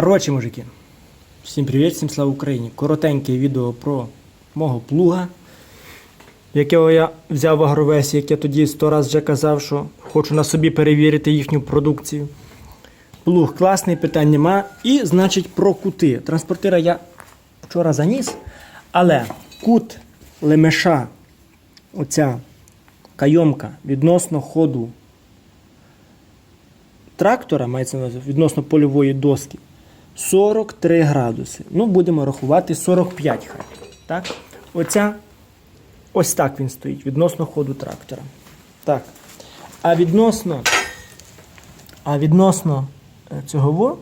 Коротше, мужики, всім привіт, всім слава Україні. Коротеньке відео про мого плуга, якого я взяв в агровесі, як я тоді сто раз вже казав, що хочу на собі перевірити їхню продукцію. Плуг класний, питань нема. І, значить, про кути. Транспортира я вчора заніс, але кут лемеша, оця кайомка відносно ходу трактора, мається відносно польової доски, 43 градуси. Ну, будемо рахувати 45 хай. Так? Оця, ось так він стоїть відносно ходу трактора. Так. А відносно, а відносно е, цього, во,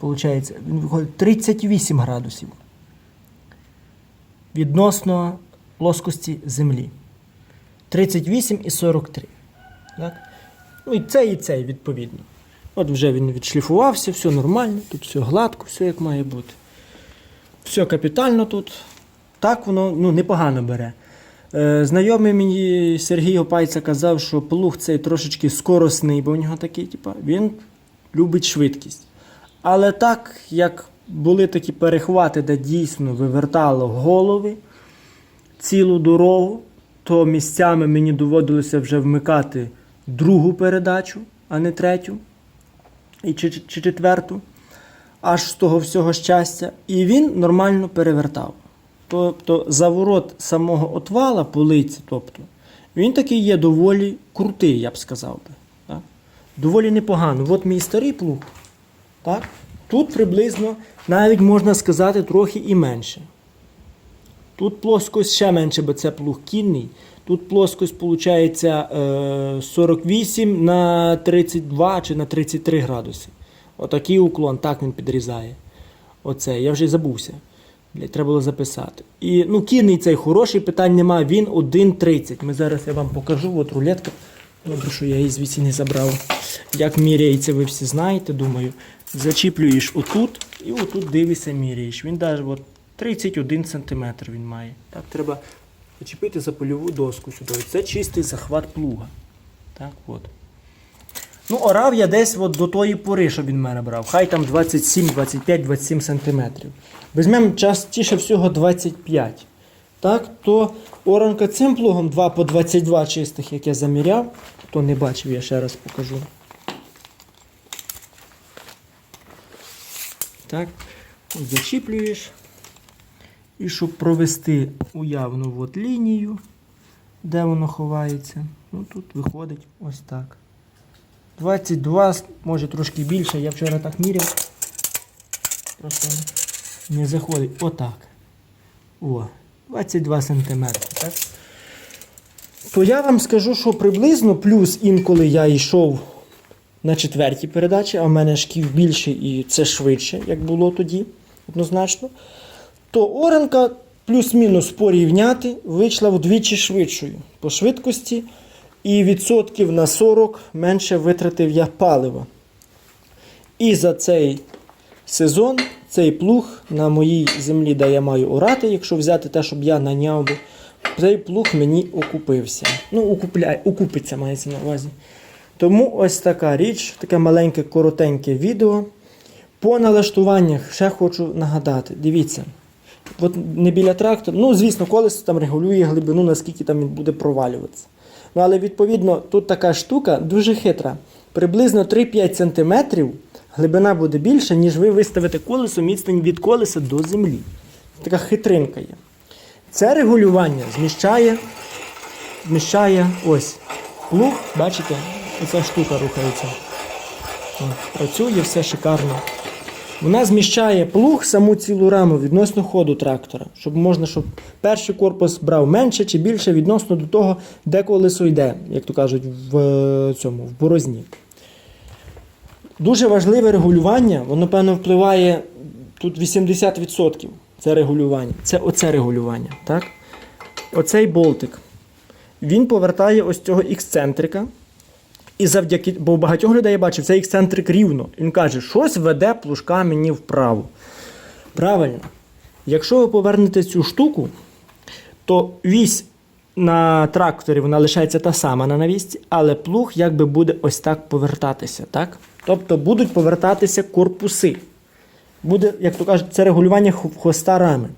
виходить, він виходить 38 градусів. Відносно плоскості землі. 38 і 43. Так? Ну і цей, і цей, відповідно. От вже він відшліфувався, все нормально, тут все гладко, все як має бути. Все капітально тут. Так воно ну, непогано бере. Е, знайомий мені Сергій Опайця казав, що плуг цей трошечки скоросний, бо у нього такий, типа, він любить швидкість. Але так, як були такі перехвати, де дійсно вивертало голови цілу дорогу, то місцями мені доводилося вже вмикати другу передачу, а не третю і чи, чи четверту, аж з того всього щастя. І він нормально перевертав. Тобто заворот самого отвала полиці, тобто, він такий є доволі крутий, я б сказав би. Так? Доволі непогано. От мій старий плуг. Так? Тут приблизно навіть можна сказати трохи і менше. Тут плоскость ще менше, бо це плуг кінний. Тут плоскость виходить 48 на 32 чи на 33 градуси. Отакий уклон, так він підрізає. Оце, я вже забувся. Блядь, треба було записати. І ну, кінний цей хороший, питань немає. Він 1,30. Ми зараз я вам покажу. От рулетка. Добре, що я її звідси не забрав. Як міряється, ви всі знаєте, думаю. Зачіплюєш отут і отут дивишся, міряєш. Він навіть от 31 см він має. Так, треба зачепити за польову доску сюди. Це чистий захват плуга. Так, от. Ну, орав я десь от до тої пори, що він мене брав. Хай там 27, 25, 27 см. Візьмемо частіше всього 25. Так, то оранка цим плугом 2 по 22 чистих, як я заміряв. Хто не бачив, я ще раз покажу. Так, зачіплюєш. І щоб провести уявну от лінію, де воно ховається, ну тут виходить ось так. 22, може трошки більше, я вчора так міряв. Просто не заходить. Отак. О, 22 см. Так? То я вам скажу, що приблизно плюс інколи я йшов на четвертій передачі, а в мене шків більше і це швидше, як було тоді, однозначно. То оранка плюс-мінус порівняти вийшла вдвічі швидшою по швидкості. І відсотків на 40 менше витратив я палива. І за цей сезон цей плуг на моїй землі, де я маю орати, якщо взяти те, щоб я наняв би, цей плуг мені окупився. Ну, окупляє, окупиться, мається на увазі. Тому ось така річ, таке маленьке, коротеньке відео. По налаштуваннях ще хочу нагадати. Дивіться. От не біля трактора, ну, звісно, колесо там регулює глибину, наскільки там він буде провалюватися. Ну, але відповідно тут така штука дуже хитра. Приблизно 3-5 см глибина буде більша, ніж ви виставите колесо відстань від колеса до землі. Така хитринка є. Це регулювання зміщає, зміщає ось плуг, бачите, оця штука рухається. Працює все шикарно. Вона зміщає плуг саму цілу раму відносно ходу трактора, щоб можна, щоб перший корпус брав менше чи більше відносно до того, де колесо йде, як то кажуть, в е, цьому, в борозні. Дуже важливе регулювання, воно, певно, впливає тут 80%. Це регулювання. Це оце регулювання. Так? Оцей болтик. Він повертає ось цього ексцентрика. І завдяки, бо у багатьох людей я бачив, цей ексцентрик рівно. Він каже, щось веде плужка мені вправо. Правильно. Якщо ви повернете цю штуку, то вісь на тракторі вона лишається та сама на навісці, але плуг якби буде ось так повертатися. так? Тобто будуть повертатися корпуси. Буде, як то кажуть, це регулювання хвоста рами.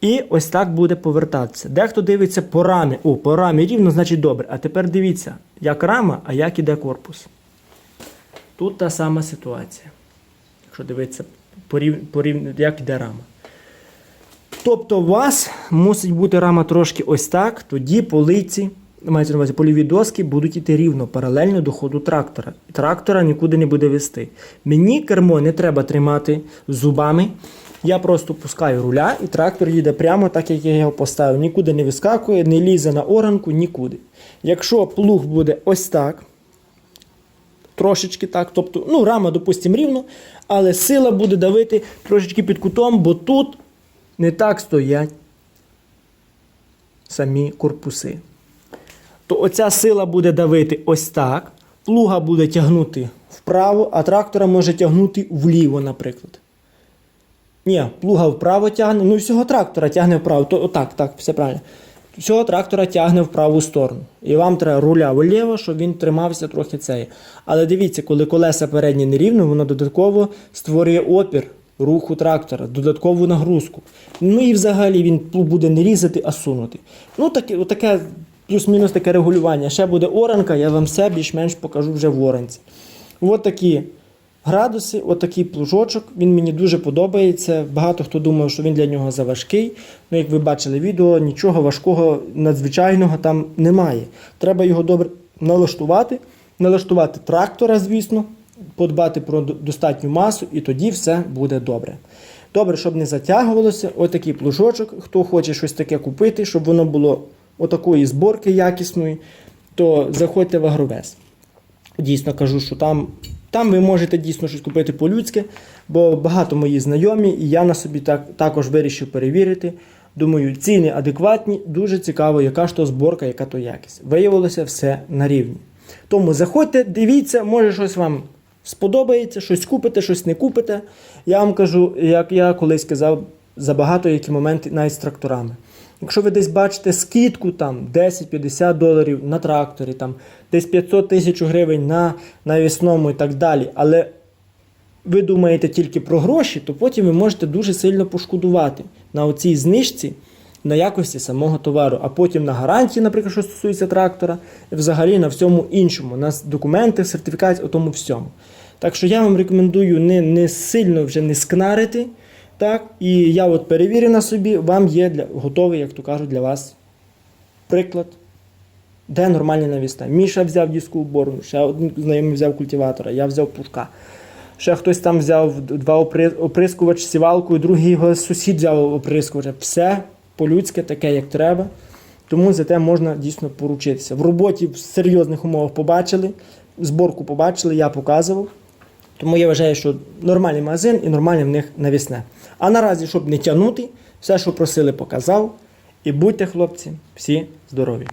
І ось так буде повертатися. Дехто дивиться по рамі. О, по рамі рівно, значить добре. А тепер дивіться, як рама, а як іде корпус. Тут та сама ситуація. Якщо дивитися, порів... порів... як іде рама. Тобто у вас мусить бути рама трошки ось так, тоді полиці, мається на увазі польові доски будуть йти рівно, паралельно до ходу трактора. Трактора нікуди не буде вести. Мені кермо не треба тримати зубами. Я просто пускаю руля, і трактор їде прямо так, як я його поставив. Нікуди не вискакує, не лізе на оранку, нікуди. Якщо плуг буде ось так, трошечки так, тобто, ну, рама, допустимо, рівно, але сила буде давити трошечки під кутом, бо тут не так стоять самі корпуси. То оця сила буде давити ось так, плуга буде тягнути вправо, а трактора може тягнути вліво, наприклад. Ні, плуга вправо тягне, ну всього трактора тягне вправо. То, отак, так, все правильно. Всього трактора тягне в праву сторону. І вам треба руля вліво, щоб він тримався трохи цей. Але дивіться, коли колеса передні нерівно, воно додатково створює опір руху трактора, додаткову нагрузку. Ну і взагалі він буде не різати, а сунути. Ну, таке, отаке плюс-мінус таке регулювання. Ще буде оранка, я вам все більш-менш покажу вже в оранці. От такі градуси, отакий плужочок. Він мені дуже подобається. Багато хто думав, що він для нього заважкий. Ну, як ви бачили відео, нічого важкого, надзвичайного там немає. Треба його добре налаштувати, налаштувати трактора, звісно, подбати про достатню масу, і тоді все буде добре. Добре, щоб не затягувалося, отакий плужочок. Хто хоче щось таке купити, щоб воно було отакої зборки якісної, то заходьте в агровес дійсно кажу, що там, там ви можете дійсно щось купити по-людськи, бо багато мої знайомі, і я на собі так, також вирішив перевірити. Думаю, ціни адекватні, дуже цікаво, яка ж то зборка, яка то якість. Виявилося все на рівні. Тому заходьте, дивіться, може щось вам сподобається, щось купите, щось не купите. Я вам кажу, як я колись казав, забагато які моменти навіть з тракторами. Якщо ви десь бачите скидку там 10-50 доларів на тракторі, там десь 500 тисяч гривень на навісному і так далі, але ви думаєте тільки про гроші, то потім ви можете дуже сильно пошкодувати на оцій знижці на якості самого товару, а потім на гарантії, наприклад, що стосується трактора, і взагалі на всьому іншому, на документи, сертифікації, у тому всьому. Так що я вам рекомендую не, не сильно вже не скнарити. Так, і я от перевірю на собі, вам є для, готовий, як то кажуть, для вас приклад, де нормальні навісна. Міша взяв диску уборну, ще один знайомий взяв культиватора, я взяв пушка. Ще хтось там взяв два опри- оприскувач сівалку, і другий його сусід взяв оприскувач. Все по-людськи, таке, як треба. Тому за те можна дійсно поручитися. В роботі в серйозних умовах побачили, зборку побачили, я показував. Тому я вважаю, що нормальний магазин і нормальне в них навісне. А наразі, щоб не тягнути, все, що просили, показав. І будьте, хлопці, всі здорові!